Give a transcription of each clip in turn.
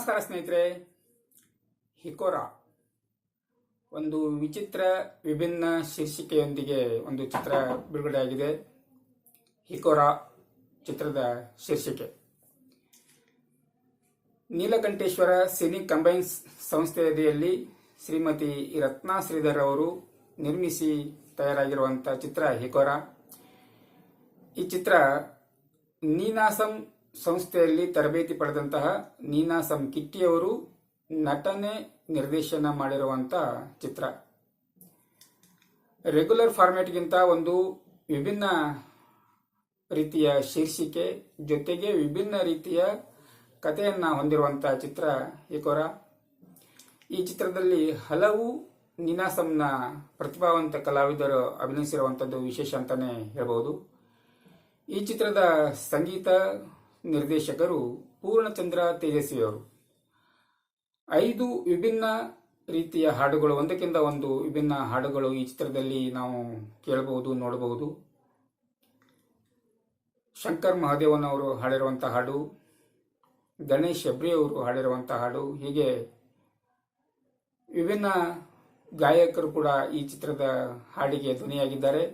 ನಮಸ್ಕಾರ ಸ್ನೇಹಿತರೆ, ಹಿಕೋರಾ. ಒಂದು ವಿಚಿತ್ರ, ವಿಭಿನ್ನ ಶೀರ್ಷಿಕೆಯೊಂದಿಗೆ ಒಂದು ಚಿತ್ರ ಬಿಡುಗಡೆಯಾಗಿದೆ. ಹಿಕೋರಾ ಚಿತ್ರದ ಶೀರ್ಷಿಕೆ. ನೀಲಕಂಠೇಶ್ವರ ಸಿನಿ ಕಂಬೈನ್ಸ್ ಸಂಸ್ಥೆಯಲ್ಲಿ ಶ್ರೀಮತಿ ರತ್ನಾ ಶ್ರೀಧರ್ ಅವರು ನಿರ್ಮಿಸಿ ತಯಾರಾಗಿರುವಂತಹ ಚಿತ್ರ ಹಿಕೋರಾ. ಈ ಚಿತ್ರ ನೀನಾಸಂ ಸಂಸ್ಥೆಯಲ್ಲಿ ತರಬೇತಿ ಪಡೆದಂತಹ ನೀನಾಸಂ ಕಿಟ್ಟಿಯವರು ನಟನೆ ನಿರ್ದೇಶನ ಮಾಡಿರುವಂತಹ ಚಿತ್ರ. ರೆಗ್ಯುಲರ್ ಫಾರ್ಮ್ಯಾಟ್ಗಿಂತ ಒಂದು ವಿಭಿನ್ನ ರೀತಿಯ ಶೀರ್ಷಿಕೆ, ಜೊತೆಗೆ ವಿಭಿನ್ನ ರೀತಿಯ ಕಥೆಯನ್ನ ಹೊಂದಿರುವಂತಹ ಚಿತ್ರ ಏಕೋರ. ಈ ಚಿತ್ರದಲ್ಲಿ ಹಲವು ನೀನಾಸಂನ ಪ್ರತಿಭಾವಂತ ಕಲಾವಿದರು ಅಭಿನಯಿಸಿರುವಂಥದ್ದು ವಿಶೇಷ ಅಂತಾನೆ ಹೇಳ್ಬೋದು ಈ ಚಿತ್ರದ ಸಂಗೀತ ನಿರ್ದೇಶಕರು ಪೂರ್ಣಚಂದ್ರ ತೇಜಸ್ವಿಯವರು. ಐದು ವಿಭಿನ್ನ ರೀತಿಯ ಹಾಡುಗಳು, ಒಂದಕ್ಕಿಂತ ಒಂದು ವಿಭಿನ್ನ ಹಾಡುಗಳು ಈ ಚಿತ್ರದಲ್ಲಿ ನಾವು ಕೇಳಬಹುದು ನೋಡಬಹುದು ಶಂಕರ್ ಮಹಾದೇವನ್ ಅವರು ಹಾಡಿರುವಂತಹ ಹಾಡು, ಗಣೇಶ್ ಹೆಬ್ರಿ ಅವರು ಹಾಡಿರುವಂಥ ಹಾಡು, ಹೀಗೆ ವಿಭಿನ್ನ ಗಾಯಕರು ಕೂಡ ಈ ಚಿತ್ರದ ಹಾಡಿಗೆ ಧ್ವನಿಯಾಗಿದ್ದಾರೆ.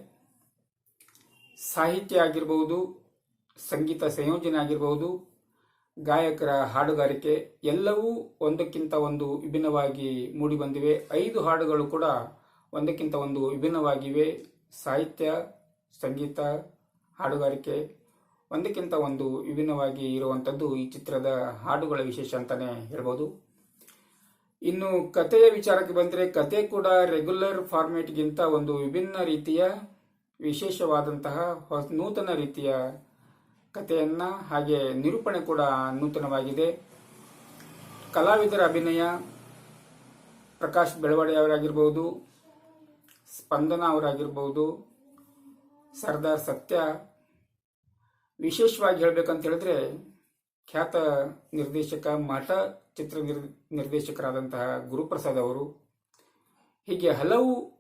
ಸಾಹಿತ್ಯ ಆಗಿರಬಹುದು ಸಂಗೀತ ಸಂಯೋಜನೆ ಆಗಿರಬಹುದು, ಗಾಯಕರ ಹಾಡುಗಾರಿಕೆ, ಎಲ್ಲವೂ ಒಂದಕ್ಕಿಂತ ಒಂದು ವಿಭಿನ್ನವಾಗಿ ಮೂಡಿಬಂದಿವೆ ಐದು ಹಾಡುಗಳು ಕೂಡ ಒಂದಕ್ಕಿಂತ ಒಂದು ವಿಭಿನ್ನವಾಗಿವೆ. ಸಾಹಿತ್ಯ, ಸಂಗೀತ, ಹಾಡುಗಾರಿಕೆ ಒಂದಕ್ಕಿಂತ ಒಂದು ವಿಭಿನ್ನವಾಗಿ ಇರುವಂಥದ್ದು ಈ ಚಿತ್ರದ ಹಾಡುಗಳ ವಿಶೇಷ ಅಂತಾನೆ ಹೇಳ್ಬೋದು. ಇನ್ನು ಕಥೆಯ ವಿಚಾರಕ್ಕೆ ಬಂದರೆ ಕತೆ ಕೂಡ ರೆಗ್ಯುಲರ್ ಫಾರ್ಮೇಟ್ಗಿಂತ ಒಂದು ವಿಭಿನ್ನ ರೀತಿಯ, ವಿಶೇಷವಾದಂತಹ ನೂತನ ರೀತಿಯ ಕಥೆಯನ್ನ ಹಾಗೆ ನಿರೂಪಣೆ ಕೂಡ ನೂತನವಾಗಿದೆ. ಕಲಾವಿದರ ಅಭಿನಯ, ಪ್ರಕಾಶ್ ಬೆಳವಡೆ ಅವರಾಗಿರ್ಬೋದು, ಸ್ಪಂದನ ಅವರಾಗಿರ್ಬೋದು, ಸರ್ದಾರ್ ಸತ್ಯ. ವಿಶೇಷವಾಗಿ ಹೇಳಬೇಕಂತ ಹೇಳಿದ್ರೆ ಖ್ಯಾತ ನಿರ್ದೇಶಕ, ಮಠ ಚಿತ್ರ ನಿರ್- ನಿರ್ದೇಶಕರಾದಂತಹ ಗುರುಪ್ರಸಾದ್ ಅವರು, ಹೀಗೆ ಹಲವು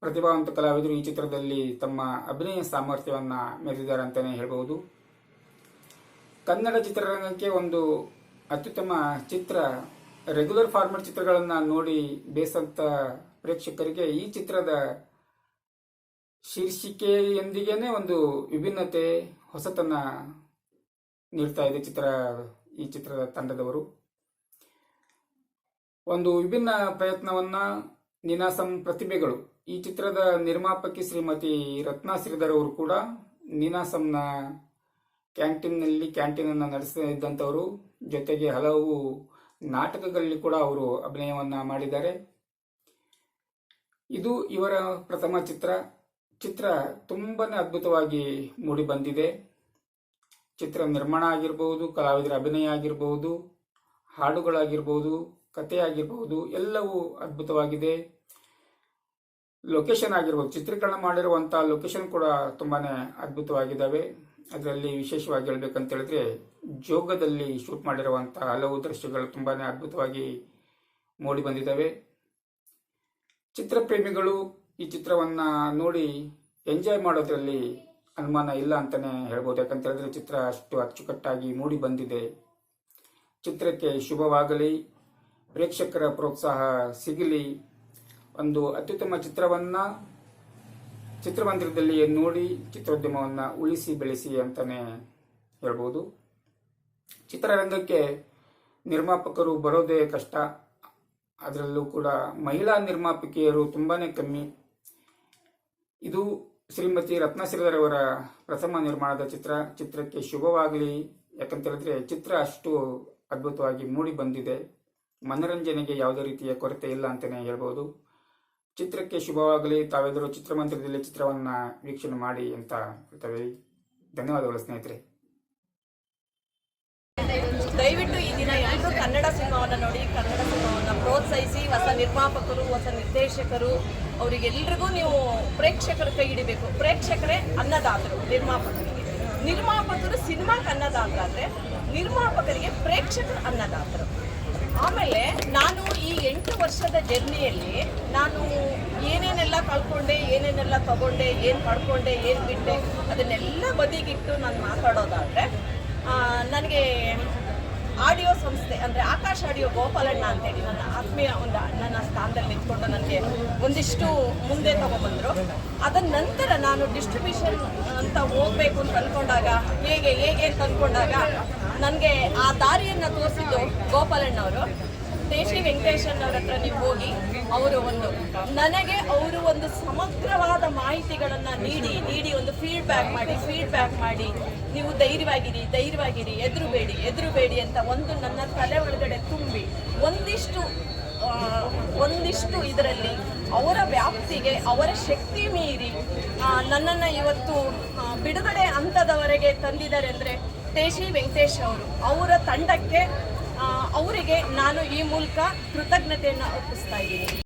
ಪ್ರತಿಭಾವಂತ ಕಲಾವಿದರು ಈ ಚಿತ್ರದಲ್ಲಿ ತಮ್ಮ ಅಭಿನಯ ಸಾಮರ್ಥ್ಯವನ್ನ ಮೆರೆದಿದ್ದಾರೆ ಅಂತಾನೆ ಹೇಳಬಹುದು. ಕನ್ನಡ ಚಿತ್ರರಂಗಕ್ಕೆ ಒಂದು ಅತ್ಯುತ್ತಮ ಚಿತ್ರ ರೆಗ್ಯುಲರ್ ಫಾರ್ಮೆಟ್ ಚಿತ್ರಗಳನ್ನ ನೋಡಿ ಬೇಸಂತ ಪ್ರೇಕ್ಷಕರಿಗೆ ಈ ಚಿತ್ರದ ಶೀರ್ಷಿಕೆಯೊಂದಿಗೇನೆ ಒಂದು ವಿಭಿನ್ನತೆ ಹೊಸತನ ನೀಡ್ತಾ ಇದೆ ಚಿತ್ರ, ಈ ಚಿತ್ರದ ತಂಡದವರು. ಒಂದು ವಿಭಿನ್ನ ಪ್ರಯತ್ನವನ್ನ ನಿನಾಸಂ ಪ್ರತಿಭೆಗಳು. ಈ ಚಿತ್ರದ ನಿರ್ಮಾಪಕಿ ಶ್ರೀಮತಿ ರತ್ನಾ ಶ್ರೀಧರ್ ಅವರು ಕೂಡ ನೀನಾಸಂನ ಕ್ಯಾಂಟೀನ್ನಲ್ಲಿ ಕ್ಯಾಂಟೀನನ್ನು ನಡೆಸಿದಂಥವರು ಜೊತೆಗೆ ಹಲವು ನಾಟಕಗಳಲ್ಲಿ ಕೂಡ ಅವರು ಅಭಿನಯವನ್ನ ಮಾಡಿದ್ದಾರೆ. ಇದು ಇವರ ಪ್ರಥಮ ಚಿತ್ರ. ಚಿತ್ರ ತುಂಬಾ ಅದ್ಭುತವಾಗಿ ಮೂಡಿ ಬಂದಿದೆ ಚಿತ್ರ ನಿರ್ಮಾಣ ಆಗಿರಬಹುದು ಕಲಾವಿದರ ಅಭಿನಯ ಆಗಿರಬಹುದು ಹಾಡುಗಳಾಗಿರ್ಬೋದು ಕಥೆ ಆಗಿರಬಹುದು ಎಲ್ಲವೂ ಅದ್ಭುತವಾಗಿದೆ. ಲೊಕೇಶನ್ ಆಗಿರ್ಬೋದು, ಚಿತ್ರೀಕರಣ ಮಾಡಿರುವಂತಹ ಲೊಕೇಶನ್ ಕೂಡ ತುಂಬಾನೇ ಅದ್ಭುತವಾಗಿದ್ದಾವೆ. ಅದರಲ್ಲಿ ವಿಶೇಷವಾಗಿ ಹೇಳ್ಬೇಕಂತ ಹೇಳಿದ್ರೆ, ಜೋಗದಲ್ಲಿ ಶೂಟ್ ಮಾಡಿರುವಂತಹ ಹಲವು ದೃಶ್ಯಗಳು ತುಂಬಾನೇ ಅದ್ಭುತವಾಗಿ ಮೂಡಿ ಬಂದಿದ್ದಾವೆ. ಚಿತ್ರಪ್ರೇಮಿಗಳು ಈ ಚಿತ್ರವನ್ನ ನೋಡಿ ಎಂಜಾಯ್ ಮಾಡೋದ್ರಲ್ಲಿ ಅನುಮಾನ ಇಲ್ಲ ಅಂತಾನೆ ಹೇಳ್ಬೋದು. ಯಾಕಂತ ಹೇಳಿದ್ರೆ ಚಿತ್ರ ಅಷ್ಟು ಅಚ್ಚುಕಟ್ಟಾಗಿ ಮೂಡಿ ಬಂದಿದೆ. ಚಿತ್ರಕ್ಕೆ ಶುಭವಾಗಲಿ, ಪ್ರೇಕ್ಷಕರ ಪ್ರೋತ್ಸಾಹ ಸಿಗಲಿ. ಒಂದು ಅತ್ಯುತ್ತಮ ಚಿತ್ರವನ್ನ ಚಿತ್ರಮಂದಿರದಲ್ಲಿ ನೋಡಿ ಚಿತ್ರೋದ್ಯಮವನ್ನ ಉಳಿಸಿ ಬೆಳೆಸಿ ಅಂತಾನೆ ಹೇಳ್ಬೋದು. ಚಿತ್ರರಂಗಕ್ಕೆ ನಿರ್ಮಾಪಕರು ಬರೋದೇ ಕಷ್ಟ. ಅದರಲ್ಲೂ ಕೂಡ ಮಹಿಳಾ ನಿರ್ಮಾಪಕಿಯರು ತುಂಬಾನೇ ಕಮ್ಮಿ. ಇದು ಶ್ರೀಮತಿ ರತ್ನಶ್ರೀಧರ್ ಅವರ ಪ್ರಥಮ ನಿರ್ಮಾಣದ ಚಿತ್ರ. ಚಿತ್ರಕ್ಕೆ ಶುಭವಾಗಲಿ. ಯಾಕಂತ ಹೇಳಿದ್ರೆ ಚಿತ್ರ ಅಷ್ಟು ಅದ್ಭುತವಾಗಿ ಮೂಡಿ ಬಂದಿದೆ. ಮನರಂಜನೆಗೆ ಯಾವುದೇ ರೀತಿಯ ಕೊರತೆ ಇಲ್ಲ ಅಂತಲೇ ಹೇಳ್ಬೋದು. ಚಿತ್ರಕ್ಕೆ ಶುಭವಾಗಲಿ. ತಾವೆಲ್ಲರೂ ಚಿತ್ರಮಂದಿರದಲ್ಲಿ ಚಿತ್ರವನ್ನ ವೀಕ್ಷಣೆ ಮಾಡಿ ಅಂತ ಹೇಳ್ತೇವೆ. ಧನ್ಯವಾದಗಳು ಸ್ನೇಹಿತರೆ. ದಯವಿಟ್ಟು ಈ ದಿನ ಎಲ್ಲರೂ ಕನ್ನಡ ಸಿನಿಮಾವನ್ನು ನೋಡಿ, ಕನ್ನಡ ಸಿನಿಮಾವನ್ನು ಪ್ರೋತ್ಸಾಹಿಸಿ. ಹೊಸ ನಿರ್ಮಾಪಕರು, ಹೊಸ ನಿರ್ದೇಶಕರು, ಅವರಿಗೆಲ್ರಿಗೂ ನೀವು ಪ್ರೇಕ್ಷಕರ ಕೈ ಹಿಡಿಬೇಕು. ಪ್ರೇಕ್ಷಕರೇ ಅನ್ನದಾತರು ನಿರ್ಮಾಪಕರಿಗೆ ನಿರ್ಮಾಪಕರು ಸಿನಿಮಾಕ್ಕೆ ಅನ್ನದಾತರಾದ್ರೆ ನಿರ್ಮಾಪಕರಿಗೆ ಪ್ರೇಕ್ಷಕರು ಅನ್ನದಾತರು. ಆಮೇಲೆ ನಾನು ಈ ವರ್ಷದ ಜರ್ನಿಯಲ್ಲಿ ನಾನು ಏನೇನೆಲ್ಲ ಕಳ್ಕೊಂಡೆ, ಏನೇನೆಲ್ಲ ತಗೊಂಡೆ, ಏನು ಪಡ್ಕೊಂಡೆ ಏನು ಬಿಟ್ಟೆ ಅದನ್ನೆಲ್ಲ ಬದಿಗಿಟ್ಟು ನಾನು ಮಾತಾಡೋದಾದರೆ ನನಗೆ ಆಡಿಯೋ ಸಂಸ್ಥೆ, ಅಂದರೆ ಆಕಾಶ್ ಆಡಿಯೋ ಗೋಪಾಲಣ್ಣ ಅಂತೇಳಿ ನನ್ನ ಆತ್ಮೀಯ ಒಂದು ಅಣ್ಣನ ಸ್ಥಾನದಲ್ಲಿ ನಿಂತ್ಕೊಂಡು ನನಗೆ ಒಂದಿಷ್ಟು ಮುಂದೆ ತಗೊಬಂದರು. ಅದನ್ನ ನಂತರ ನಾನು ಡಿಸ್ಟ್ರಿಬ್ಯೂಷನ್ ಅಂತ ಹೋಗಬೇಕು ಅಂತ ಅಂದ್ಕೊಂಡಾಗ ಹೇಗೆ ಹೇಗೆ ಅಂತ ಅಂದ್ಕೊಂಡಾಗ ನನಗೆ ಆ ದಾರಿಯನ್ನು ತೋರಿಸಿದ್ದು ಗೋಪಾಲಣ್ಣವರು. ದೇಶಿ ವೆಂಕಟೇಶನ್ ಅವ್ರ ಹತ್ರ ನೀವು ಹೋಗಿ ಅವರು ಒಂದು ನನಗೆ ಅವರು ಒಂದು ಸಮಗ್ರವಾದ ಮಾಹಿತಿಗಳನ್ನು ನೀಡಿ ನೀಡಿ ಒಂದು ಫೀಡ್ಬ್ಯಾಕ್ ಮಾಡಿ ಫೀಡ್ಬ್ಯಾಕ್ ಮಾಡಿ. ನೀವು ಧೈರ್ಯವಾಗಿರಿ ಧೈರ್ಯವಾಗಿರಿ, ಎದುರುಬೇಡಿ ಎದುರುಬೇಡಿ ಅಂತ ಒಂದು ನನ್ನ ತಲೆ ಒಳಗಡೆ ತುಂಬಿ ಒಂದಿಷ್ಟು ಒಂದಿಷ್ಟು ಇದರಲ್ಲಿ ಅವರ ವ್ಯಾಪ್ತಿಗೆ, ಅವರ ಶಕ್ತಿ ಮೀರಿ ನನ್ನನ್ನು ಇವತ್ತು ಬಿಡುಗಡೆ ಹಂತದವರೆಗೆ ತಂದಿದ್ದಾರೆ ಅಂದರೆ ದೇಶಿ ವೆಂಕಟೇಶ್ ಅವರು. ಅವರ ತಂಡಕ್ಕೆ ಅವರಿಗೆ ನಾನು ಈ ಮೂಲಕ ಕೃತಜ್ಞತೆಯನ್ನು ಅರ್ಪಿಸ್ತಾ ಇದ್ದೀನಿ.